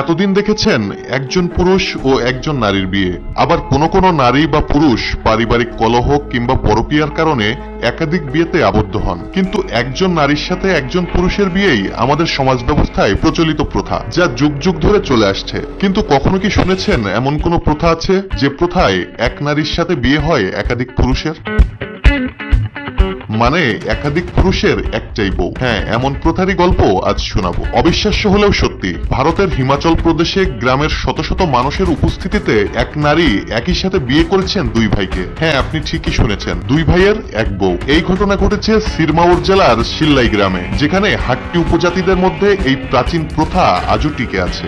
এতদিন দেখেছেন একজন পুরুষ ও একজন নারীর বিয়ে। আবার কোন কোন নারী বা পুরুষ পারিবারিক কলহ কিংবা পরকীয়ার কারণে একাধিক বিয়েতে আবদ্ধ হন। কিন্তু একজন নারীর সাথে একজন পুরুষের বিয়েই আমাদের সমাজ ব্যবস্থায় প্রচলিত প্রথা, যা যুগ যুগ ধরে চলে আসছে। কিন্তু কখনো কি শুনেছেন এমন কোন প্রথা আছে, যে প্রথায় এক নারীর সাথে বিয়ে হয় একাধিক পুরুষের? মানে একাধিক পুরুষের একটাই বউ। হ্যাঁ এমন প্রথারই গল্প আজ শোনাবো। অবিশ্বাস্য হলেও সত্যি, ভারতের হিমাচল প্রদেশে গ্রামের শত শত মানুষের উপস্থিতিতে এক নারী একই সাথে বিয়ে করেছেন দুই ভাইকে। হ্যাঁ আপনি ঠিকই শুনেছেন, দুই ভাইয়ের এক বউ। এই ঘটনা ঘটেছে সিরমাউর জেলার সিল্লাই গ্রামে, যেখানে হাট্টি উপজাতিদের মধ্যে এই প্রাচীন প্রথা আজও টিকে আছে।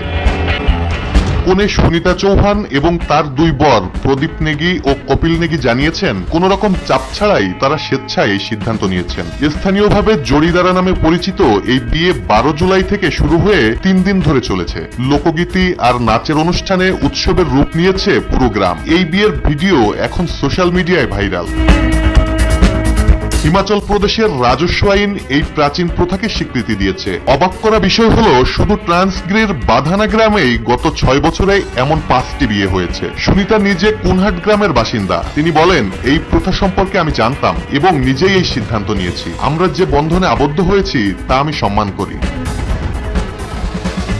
কনে সুনিতা চৌহান এবং তার দুই বর প্রদীপ নেগি ও কপিল নেগি জানিয়েছেন, কোন রকম চাপ ছাড়াই তারা স্বেচ্ছায় এই সিদ্ধান্ত নিয়েছেন। স্থানীয়ভাবে জড়িদারা নামে পরিচিত এই বিয়ে বারো জুলাই থেকে শুরু হয়ে তিন দিন ধরে চলেছে। লোকগীতি আর নাচের অনুষ্ঠানে উৎসবের রূপ নিয়েছে পুরো গ্রাম। এই বিয়ের ভিডিও এখন সোশ্যাল মিডিয়ায় ভাইরাল। হিমাচল প্রদেশের রাজস্ব আইন এই প্রাচীন প্রথাকে স্বীকৃতি দিয়েছে। অবাক করা বিষয় হলো, শুধু ট্রান্সগ্রির বাধানা গ্রামেই গত ছয় বছরে এমন পাঁচটি বিয়ে হয়েছে। সুনিতা নিজে কুনহাট গ্রামের বাসিন্দা। তিনি বলেন, এই প্রথা সম্পর্কে আমি জানতাম এবং নিজেই এই সিদ্ধান্ত নিয়েছি। আমরা যে বন্ধনে আবদ্ধ হয়েছি, তা আমি সম্মান করি।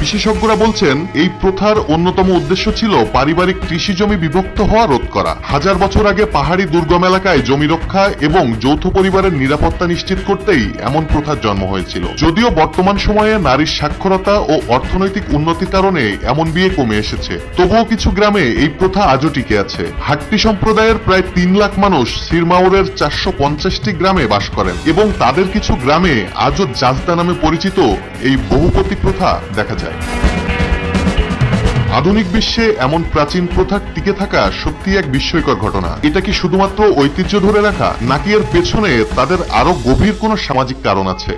বিশেষজ্ঞরা বলছেন, এই প্রথার অন্যতম উদ্দেশ্য ছিল পারিবারিক কৃষি জমি বিভক্ত হওয়া রোধ করা। হাজার বছর আগে পাহাড়ি দুর্গম এলাকায় জমি রক্ষা এবং যৌথ পরিবারের নিরাপত্তা নিশ্চিত করতেই এমন প্রথার জন্ম হয়েছিল। যদিও বর্তমান সময়ে নারীর সাক্ষরতা ও অর্থনৈতিক উন্নতির কারণে এমন বিয়ে কমে এসেছে। তবুও কিছু গ্রামে এই প্রথা আজও টিকে আছে। হাট্টি সম্প্রদায়ের প্রায় তিন লাখ মানুষ সিরমাউরের চারশো পঞ্চাশটি গ্রামে বাস করেন এবং তাদের কিছু গ্রামে আজও জাজদা নামে পরিচিত এই বহুপতি প্রথা দেখা যায়। আধুনিক বিশ্বে এমন প্রাচীন প্রথা টিকে থাকা সত্যি এক বিস্ময়কর ঘটনা। এটা কি শুধুমাত্র ঐতিহ্য ধরে রাখা, নাকি এর পেছনে তাদের আরও গভীর কোনো সামাজিক কারণ আছে?